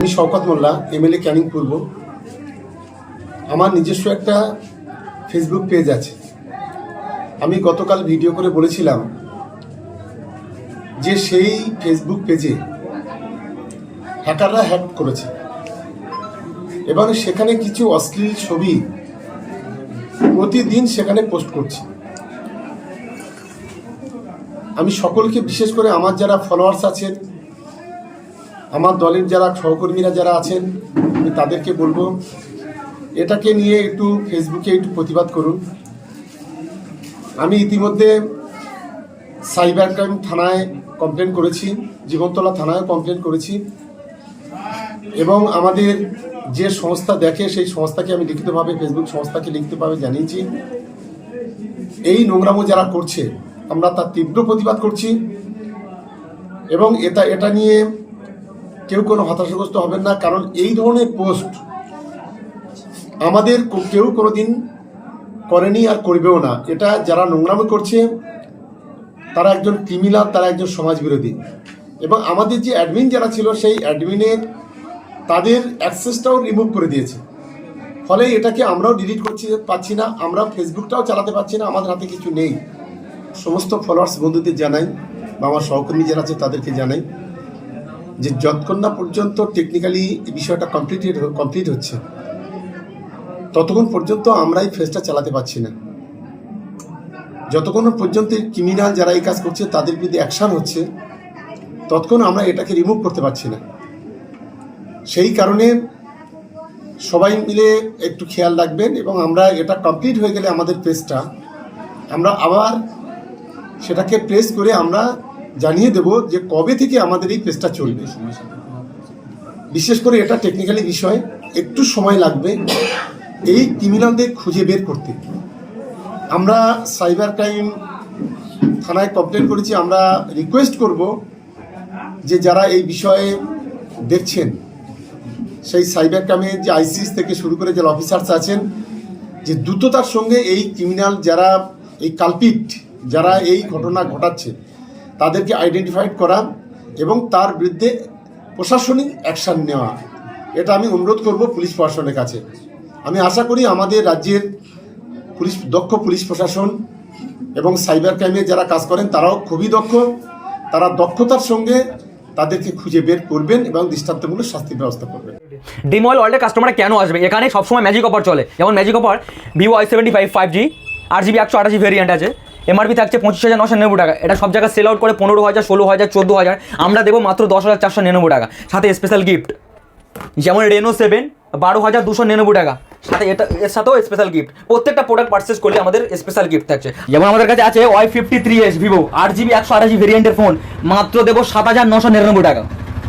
আমি শওকত মোল্লা এমএলএ ক্যানিং পূর্ব। আমার নিজস্ব একটা ফেসবুক পেজ আছে। আমি গতকাল ভিডিও করে বলেছিলাম যে সেই ফেসবুক পেজে হ্যাকাররা হ্যাক করেছে। এবং সেখানে কিছু অশ্লীল ছবি প্রতিদিন সেখানে পোস্ট করছে। আমি সকলকে বিশেষ করে আমার যারা ফলোয়ার্স আছেন আমার দলের যারা সহকর্মীরা যারা আছেন, আমি তাদেরকে বলব, এটাকে নিয়ে একটু ফেসবুকে একটু প্রতিবাদ করুন। আমি ইতিমধ্যে সাইবার ক্রাইম থানায় কমপ্লেন করেছি, জীবনতলা থানায় কমপ্লেন করেছি। এবং আমাদের যে সংস্থা দেখে, সেই সংস্থাকে আমি লিখিতভাবে ফেসবুক সংস্থাকে লিখিতভাবে জানিয়েছি। এই নোংরামো যারা করছে, আমরা তার তীব্র প্রতিবাদ করছি। এবং এটা এটা নিয়ে কেউ কোনো হতাশাগ্রস্ত হবেন না, কারণ এই ধরনের পোস্ট আমাদের কেউ কোনোদিন করেনি আর করবেও না। এটা যারা নোংরামি করছে, তারা একজন ক্রিমিনাল, তারা একজন সমাজ বিরোধী এবং আমাদের যে অ্যাডমিন যারা ছিল, সেই অ্যাডমিনের তাদের অ্যাক্সেসটাও রিমুভ করে দিয়েছে। ফলে এটাকে আমরাও ডিলিট করছি, পাচ্ছি না, আমরা ফেসবুকটাও চালাতে পারছি না, আমাদের হাতে কিছু নেই। সমস্ত ফলোয়ার্স বন্ধুদের জানাই বা আমার সহকর্মী যারা আছে, তাদেরকে জানাই। যে যতক্ষণ না পর্যন্ত টেকনিক্যালি বিষয়টা কমপ্লিট কমপ্লিট হচ্ছে, ততক্ষণ পর্যন্ত আমরা এই ফেসটা চালাতে পারছি না। যতক্ষণ পর্যন্ত ক্রিমিনাল যারা এই কাজ করছে, তাদের বিরুদ্ধে অ্যাকশন হচ্ছে, ততক্ষণ আমরা এটাকে রিমুভ করতে পারছি না। সেই কারণে সবাই মিলে একটু খেয়াল রাখবেন এবং আমরা এটা কমপ্লিট হয়ে গেলে আমাদের পেজটা আমরা আবার সেটাকে প্রেস করে আমরা জানিয়ে দেব যে কবে থেকে আমাদের এই পেজটা চলবে। বিশেষ করে এটা টেকনিক্যালি বিষয়, একটু সময় লাগবে এই ক্রিমিনালদের খুঁজে বের করতে। আমরা সাইবার ক্রাইম থানায় কমপ্লেন করেছি, আমরা রিকোয়েস্ট করব যে যারা এই বিষয়ে দেখছেন, সেই সাইবার ক্রাইমের যে আইসিস থেকে শুরু করে যারা অফিসার্স আছেন, যে দ্রুততার সঙ্গে এই ক্রিমিনাল যারা, এই কালপিট যারা এই ঘটনা ঘটাচ্ছে তাদেরকে আইডেন্টিফাইড করা এবং তার বিরুদ্ধে প্রশাসনিক অ্যাকশান নেওয়া। এটা আমি অনুরোধ করব পুলিশ প্রশাসনের কাছে। আমি আশা করি আমাদের রাজ্যের পুলিশ, দক্ষ পুলিশ প্রশাসন এবং সাইবার ক্রাইমে যারা কাজ করেন, তারাও খুবই দক্ষ। তারা দক্ষতার সঙ্গে তাদেরকে খুঁজে বের করবেন এবং দৃষ্টান্তমূলক শাস্তির ব্যবস্থা করবেন। ডিমল ওয়ার্ল্ডের কাস্টমাররা কেন আসবে? এখানে সবসময় ম্যাজিক অফার চলে। যেমন magic offer Vivo I seventy five five G আট জিবি একশো আঠাশি ভেরিয়েন্ট আছে। এমআরপি থাকছে পঁচিশ হাজার নশো নিরানব্বই টাকা। এটা সব জায়গায় সেল আউট করে পনেরো হাজার ষোলো হাজার চোদ্দ হাজার আমরা দেবো মাত্র দশ হাজার চারশো নিরানব্বই টাকা। সাথে স্পেশাল গিফট যেমন রেনো সেভেন বারো হাজার দুশো নিরানব্বই টাকা। সাথে এটা, এর সাথেও স্পেশাল গিফট প্রত্যেকটা প্রোডাক্ট পারচেস করলে আমাদের স্পেশাল গিফট থাকছে। যেমন আমাদের কাছে আছে Y fifty three S Vivo আট জিবি, একশো আঠাশি ভেরিয়েন্টের ফোন মাত্র দেবো সাত হাজার নশো নিরানব্বই টাকা।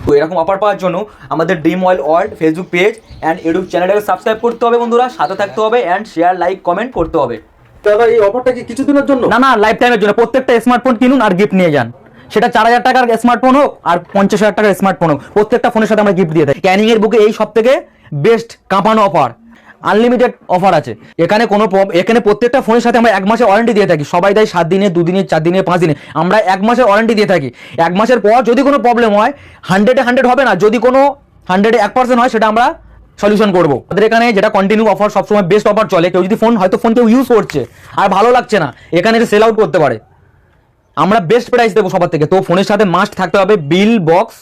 তো এরকম অফার পাওয়ার জন্য আমাদের dream oil world Facebook page and YouTube চ্যানেলটাকে সাবস্ক্রাইব করতে হবে বন্ধুরা। সাথে থাকতে হবে অ্যান্ড শেয়ার লাইক কমেন্ট করতে হবে। দাদা এই অফারটা কি কিছুদিনের জন্য? না না লাইফ টাইমের জন্য। প্রত্যেকটা স্মার্টফোন কিনুন আর গিফট নিয়ে যান। সেটা চার হাজার টাকার স্মার্টফোন হোক আর পঞ্চাশ হাজার টাকার স্মার্টফোন হোক। প্রত্যেকটা ফোনের সাথে আমরা গিফট দিয়ে থাকি। ক্যানিং এর বুকে এই সব থেকে বেস্ট কাঁপানো অফার আনলিমিটেড অফার আছে। এখানে কোনো এখানে প্রত্যেকটা ফোনের সাথে আমরা এক মাসের ওয়ারেন্টি দিয়ে থাকি। সবাই দেয় সাত দিনে, দুদিনে, চার দিনে, পাঁচ দিনে। আমরা এক মাসের ওয়ারেন্টি দিয়ে থাকি। এক মাসের পর যদি কোনো প্রবলেম হয় হান্ড্রেডে হান্ড্রেড হবে না। যদি কোনো হান্ড্রেডে এক পার্সেন্ট হয়, সেটা আমরা সলিউশন করব। আমাদের এখানে যেটা কন্টিনিউ অফার সবসময় বেস্ট অফার চলে। কেউ যদি ফোন হয়তো ফোন কেউ ইউজ করছে, আর ভালো লাগছে না, এখানে সেল আউট করতে পারে। আমরা বেস্ট প্রাইস দেবো সবার থেকে। তো ফোনের সাথে মাস্ট থাকতে হবে বিল বক্স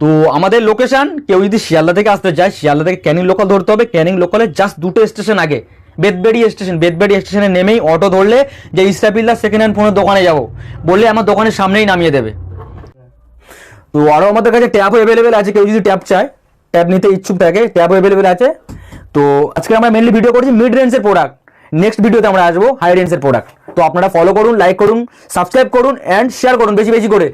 তো আমাদের লোকেশন কেউ যদি শিয়ালদা থেকে আসতে চায়, শিয়ালদা থেকে ক্যানিং লোকাল ধরতে হবে। ক্যানিং লোকালে জাস্ট দুটো স্টেশন আগে। বেদবেড়ি স্টেশন বেদবেড়ি স্টেশনে নেমেই অটো ধরলে যে ইস্টাপিল্লা সেকেন্ড হ্যান্ড ফোনের দোকানে যাব। বললে আমার দোকানের সামনেই নামিয়ে দেবে। তো আরও আমাদের কাছে ট্যাপও অ্যাভেলেবেল আছে, কেউ যদি ট্যাপ চায়। ট্যাপ নিতে ইচ্ছুক থাকে ট্যাব অ্যাভেলেবেল আছে। তো আজকে আমরা মেনলি ভিডিও করছি মিড রেঞ্জের প্রোডাক্ট নেক্সট ভিডিওতে আমরা আসব হাই রেঞ্জের প্রোডাক্ট তো আপনারা ফলো করুন লাইক করুন সাবস্ক্রাইব করুন অ্যান্ড শেয়ার করুন, বেশি বেশি করে।